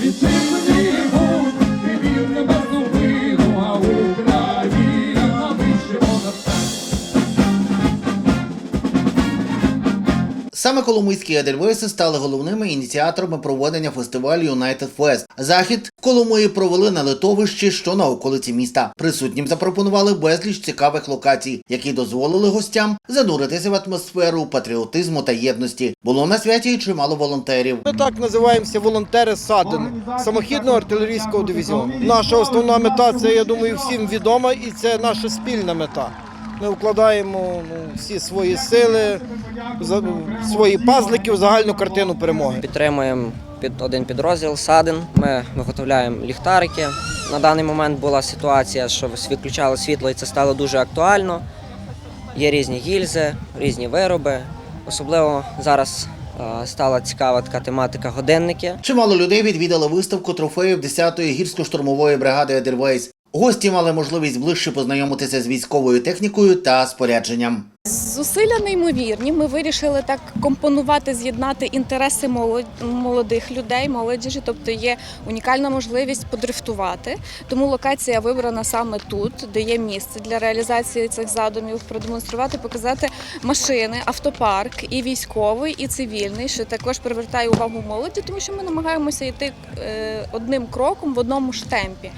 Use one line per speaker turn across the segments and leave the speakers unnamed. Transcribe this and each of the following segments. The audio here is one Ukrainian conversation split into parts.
Вітчизні
Саме коломийські Едельвейси стали головними ініціаторами проведення фестивалю United Fest. Захід в Коломиї провели на литовищі, що на околиці міста. Присутнім запропонували безліч цікавих локацій, які дозволили гостям зануритися в атмосферу патріотизму та єдності. Було на святі й чимало волонтерів.
Ми так називаємося волонтери Садин самохідного артилерійського дивізіону. Наша основна мета це, я думаю, всім відома, і це наша спільна мета. Ми вкладаємо ну, всі свої сили, за- свої пазлики в загальну картину перемоги.
Підтримуємо під один підрозділ Садин. Ми виготовляємо ліхтарики. На даний момент була ситуація, що виключали світло, і це стало дуже актуально. Є різні гільзи, різні вироби. Особливо зараз е, стала цікава така тематика годинники.
Чимало людей відвідали виставку трофеїв 10-ї гірсько-штурмової бригади Едельвейс. Гості мали можливість ближче познайомитися з військовою технікою та спорядженням.
Зусилля неймовірні. Ми вирішили так компонувати, з'єднати інтереси молод- молодих людей, молоді, тобто є унікальна можливість подрифтувати. Тому локація вибрана саме тут, де є місце для реалізації цих задумів, продемонструвати, показати машини, автопарк і військовий, і цивільний, що також привертає увагу молоді, тому що ми намагаємося йти е, одним кроком в одному ж темпі.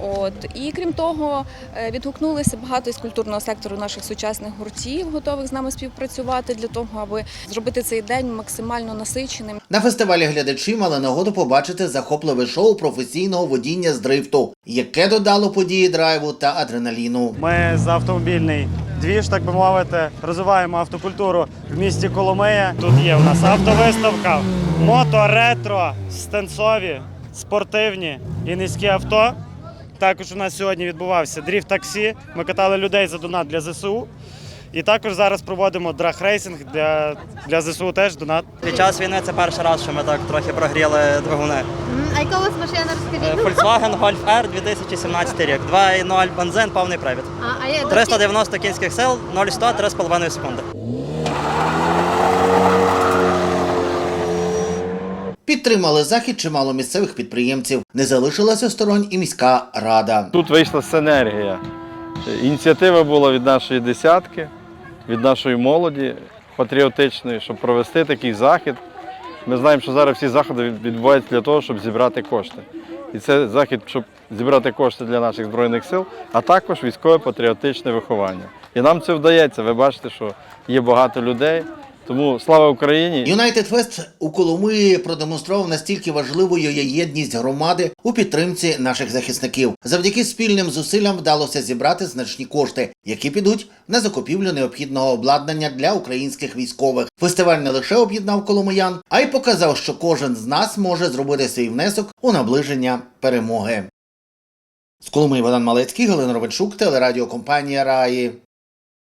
От і крім того, е, відгукнулися багато із культурного сектору наших сучасних гуртів, готових з нами співпрацювати для того, аби зробити цей день максимально насиченим.
На фестивалі глядачі мали нагоду побачити захопливе шоу професійного водіння з дрифту, яке додало події драйву та адреналіну.
Ми за автомобільний двіж, так би мовити, розвиваємо автокультуру в місті Коломия. Тут є у нас автовиставка, мото, ретро, стенсові, спортивні і низькі авто. Також у нас сьогодні відбувався дріфт таксі. Ми катали людей за донат для ЗСУ. І також зараз проводимо драг-рейсинг для, для ЗСУ теж донат.
Під час війни це перший раз, що ми так трохи прогріли двигуни.
А яка у вас машина,
Е,
розкажіть?
Volkswagen Golf R 2017 рік. 2.0 бензин, повний привід.
А, а
390 кінських сил, 0-100, 3,5 секунди.
Підтримали захід чимало місцевих підприємців. Не залишилася осторонь і міська рада.
Тут вийшла синергія. Ініціатива була від нашої десятки, від нашої молоді патріотичної, щоб провести такий захід. Ми знаємо, що зараз всі заходи відбуваються для того, щоб зібрати кошти. І це захід, щоб зібрати кошти для наших збройних сил, а також військове патріотичне виховання. І нам це вдається. Ви бачите, що є багато людей. Тому слава Україні!
United Fest у Коломиї продемонстрував настільки важливою є єдність громади у підтримці наших захисників. Завдяки спільним зусиллям вдалося зібрати значні кошти, які підуть на закупівлю необхідного обладнання для українських військових. Фестиваль не лише об'єднав коломиян, а й показав, що кожен з нас може зробити свій внесок у наближення перемоги. З Коломиї Богдан Малецький, Галина Ровенчук, телерадіокомпанія Раї.